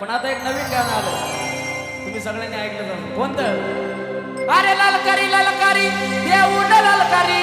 पण आता एक नवीन गाणं आलं. तुम्ही सगळ्यांनी ऐकलं जाऊ कोणतं? अरे लालकारी लालकारी देऊन लालकारी.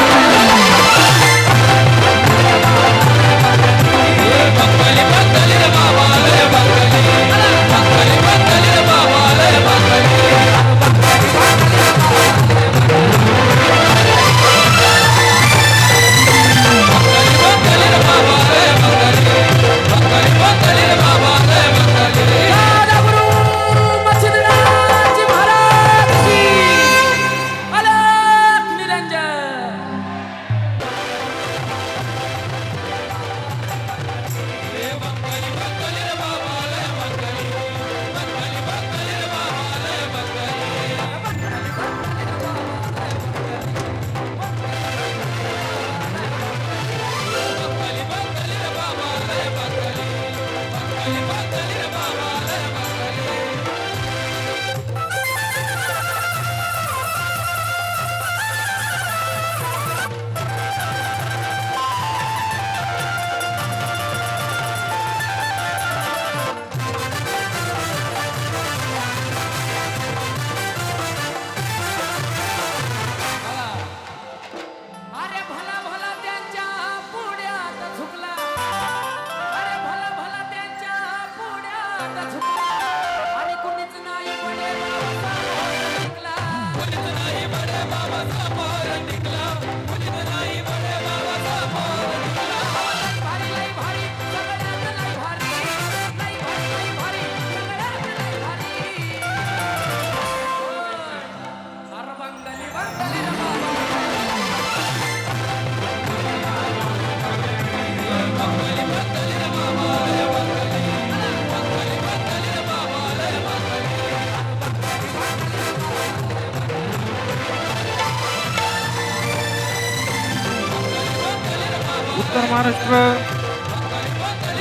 उत्तर महाराष्ट्र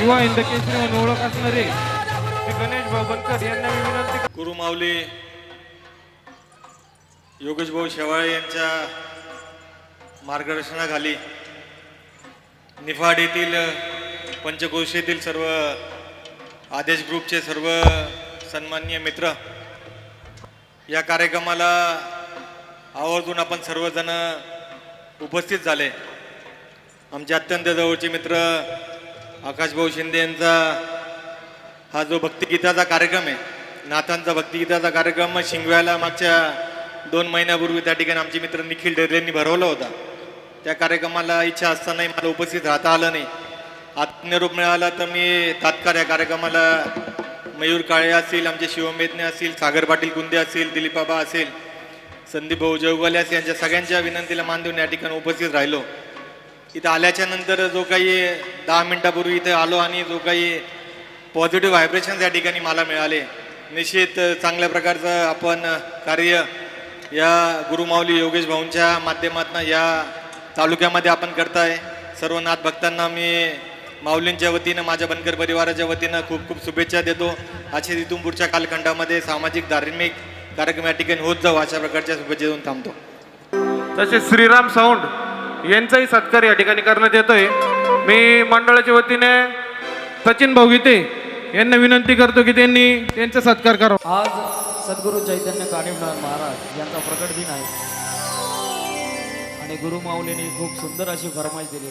युवा इंद केसरी म्हणून ओळख असणारे श्री गणेश भाऊ बनकर यांना मी विनंती करतो. गुरु माऊली शेवाळे यांच्या मार्गदर्शनाखाली निफाड येथील पंचकोशेतील सर्व आदेश ग्रुपचे सर्व सन्माननीय मित्र या कार्यक्रमाला आवर्जून आपण सर्वजण उपस्थित झाले आमचे अत्यंत जवळचे मित्र आकाशभाऊ शिंदे यांचा हा जो भक्तिगीताचा कार्यक्रम आहे नाथांचा भक्तिगीताचा कार्यक्रम शिंगव्याला मागच्या दोन महिन्यापूर्वी त्या ठिकाणी आमचे मित्र निखिल डेरेंनी भरवला होता. त्या कार्यक्रमाला इच्छा असतानाही मला उपस्थित राहता आलं नाही. आत्मनिरोप मिळाला तर मी तात्काळ या कार्यक्रमाला मयूर काळे असतील आमचे शिवमेदने असतील सागर पाटील कुंदे असतील दिलीपाबा असेल संदीप भाऊ जवगले असेल यांच्या सगळ्यांच्या विनंतीला मान देऊन या ठिकाणी उपस्थित राहिलो. इथं आल्याच्यानंतर जो काही दहा मिनिटापूर्वी इथं आलो आणि जो काही पॉझिटिव्ह व्हायब्रेशन या ठिकाणी मला मिळाले. निश्चित चांगल्या प्रकारचं आपण कार्य या गुरुमाऊली योगेश भाऊंच्या माध्यमातून या तालुक्यामध्ये आपण करताय. सर्व नाथ भक्तांना मी माऊलींच्या वतीनं माझ्या बनकर परिवाराच्या वतीनं खूप खूप शुभेच्छा देतो. असे तिथून पुढच्या कालखंडामध्ये सामाजिक धार्मिक कार्यक्रम या ठिकाणी होत जाऊ अशा प्रकारच्या शुभेच्छा देऊन थांबतो. तसेच श्रीराम साऊंड यांचाही सत्कार या ठिकाणी करण्यात येतोय. मी मंडळाच्या वतीने सचिन भाऊ गीते यांना विनंती करतो की त्यांनी त्यांचा सत्कार करावा. आज सद्गुरू चैतन्य कानिवनाथ महाराज यांचा प्रकट दिन आहे. आणि गुरु माऊलीने खूप सुंदर अशी फरमाईश दिली.